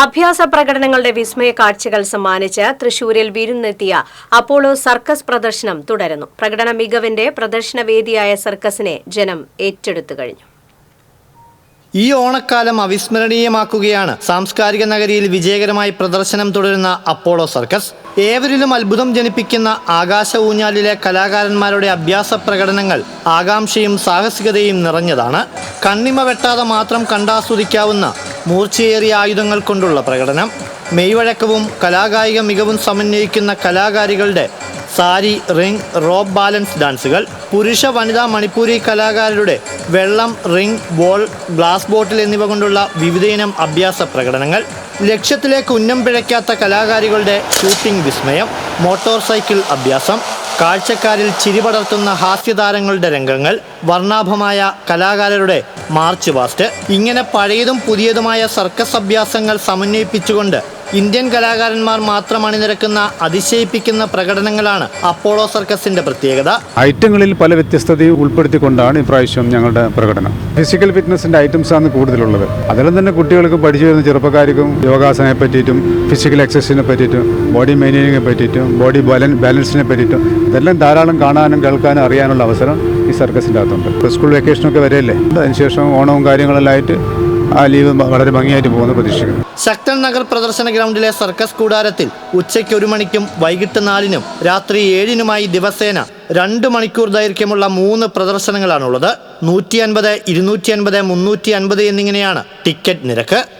അഭ്യാസ പ്രകടനങ്ങളുടെ വിസ്മയ കാഴ്ചകൾ സമ്മാനിച്ച് തൃശൂരിൽ വിരുന്നെത്തിയ അപ്പോളോ സർക്കസ് പ്രദർശനം തുടരുന്നു. പ്രകടന മികവിന്റെ പ്രദർശനവേദിയായ സർക്കസിനെ ജനം ഏറ്റെടുത്തു കഴിഞ്ഞു. ഈ ഓണക്കാലം അവിസ്മരണീയമാക്കുകയാണ്. സാംസ്കാരിക നഗരിയിൽ വിജയകരമായി പ്രദർശനം തുടരുന്ന അപ്പോളോ സർക്കസ് ഏവരിലും അത്ഭുതം ജനിപ്പിക്കുന്ന ആകാശ ഊഞ്ഞാലിലെ കലാകാരന്മാരുടെ അഭ്യാസ പ്രകടനങ്ങൾ ആകാംക്ഷയും സാഹസികതയും നിറഞ്ഞതാണ്. കണ്ണിമ വെട്ടാതെ മാത്രം കണ്ടാസ്വദിക്കാവുന്ന മൂർച്ചയേറിയ ആയുധങ്ങൾ കൊണ്ടുള്ള പ്രകടനം. മെയ്വഴക്കവും കലാകായിക മികവും സമന്വയിക്കുന്ന കലാകാരികളുടെ സാരി റിംഗ് റോബ് ബാലൻസ് ഡാൻസുകൾ. പുരുഷ വനിതാ മണിപ്പൂരി കലാകാരുടെ വെള്ളം റിംഗ് ബോൾ ഗ്ലാസ് ബോട്ടിൽ എന്നിവ കൊണ്ടുള്ള വിവിധയിനം അഭ്യാസ പ്രകടനങ്ങൾ. ലക്ഷ്യത്തിലേക്ക് ഉന്നം പിഴയ്ക്കാത്ത കലാകാരികളുടെ ഷൂട്ടിംഗ് വിസ്മയം. മോട്ടോർ സൈക്കിൾ അഭ്യാസം. കാഴ്ചക്കാരിൽ ചിരിപടർത്തുന്ന ഹാസ്യതാരങ്ങളുടെ രംഗങ്ങൾ വർണാഭമായ കലാകാരരുടെ മാർച്ച് പാസ്റ്റ് ഇങ്ങനെ പഴയതും പുതിയതുമായ സർക്കസ് അഭ്യാസങ്ങൾ സമന്വയിപ്പിച്ചുകൊണ്ട് ഇന്ത്യൻ കലാകാരന്മാർ മാത്രം അണിനിരക്കുന്ന അതിശയിപ്പിക്കുന്ന പ്രകടനങ്ങളാണ് അപ്പോളോ സർക്കസിന്റെ പ്രത്യേകത. ഐറ്റങ്ങളിൽ പല വ്യത്യസ്തതയും ഉൾപ്പെടുത്തിക്കൊണ്ടാണ് ഇപ്രാവശ്യം ഞങ്ങളുടെ പ്രകടനം. ഫിസിക്കൽ ഫിറ്റ്നസിന്റെ ഐറ്റംസ് ആണ് കൂടുതലുള്ളത്. അതിലും തന്നെ കുട്ടികൾക്ക് പഠിച്ചു വരുന്ന ചെറുപ്പക്കാർക്കും യോഗാസനയെ പറ്റിയിട്ടും ഫിസിക്കൽ എക്സസൈസിനെ പറ്റിയിട്ടും ബോഡി മെയിന്റെയിനിങ്ങിനെ പറ്റിയിട്ടും ബോഡി ബാലൻ ബാലൻസിനെ പറ്റിയിട്ടും ഇതെല്ലാം ധാരാളം കാണാനും കേൾക്കാനും അറിയാനുള്ള അവസരം ഈ സർക്കസിന്റെ അകത്തുണ്ട്. സ്കൂൾ വെക്കേഷനൊക്കെ വരെയല്ലേ? അതിനുശേഷം ഓണവും കാര്യങ്ങളെല്ലാം ആയിട്ട് ആ ലീവ് വളരെ ഭംഗിയായിട്ട് പോകുന്ന പ്രതീക്ഷിക്കുന്നു ശക്തൻ നഗർ പ്രദർശന ഗ്രൗണ്ടിലെ സർക്കസ് കൂടാരത്തിൽ ഉച്ചയ്ക്ക് ഒരു മണിക്കും വൈകിട്ട് നാലിനും രാത്രി ഏഴിനുമായി ദിവസേന രണ്ട് മണിക്കൂർ ദൈർഘ്യമുള്ള മൂന്ന് പ്രദർശനങ്ങളാണുള്ളത്. നൂറ്റി അൻപത് ഇരുന്നൂറ്റി അൻപത് മുന്നൂറ്റി അൻപത് എന്നിങ്ങനെയാണ് ടിക്കറ്റ് നിരക്ക്.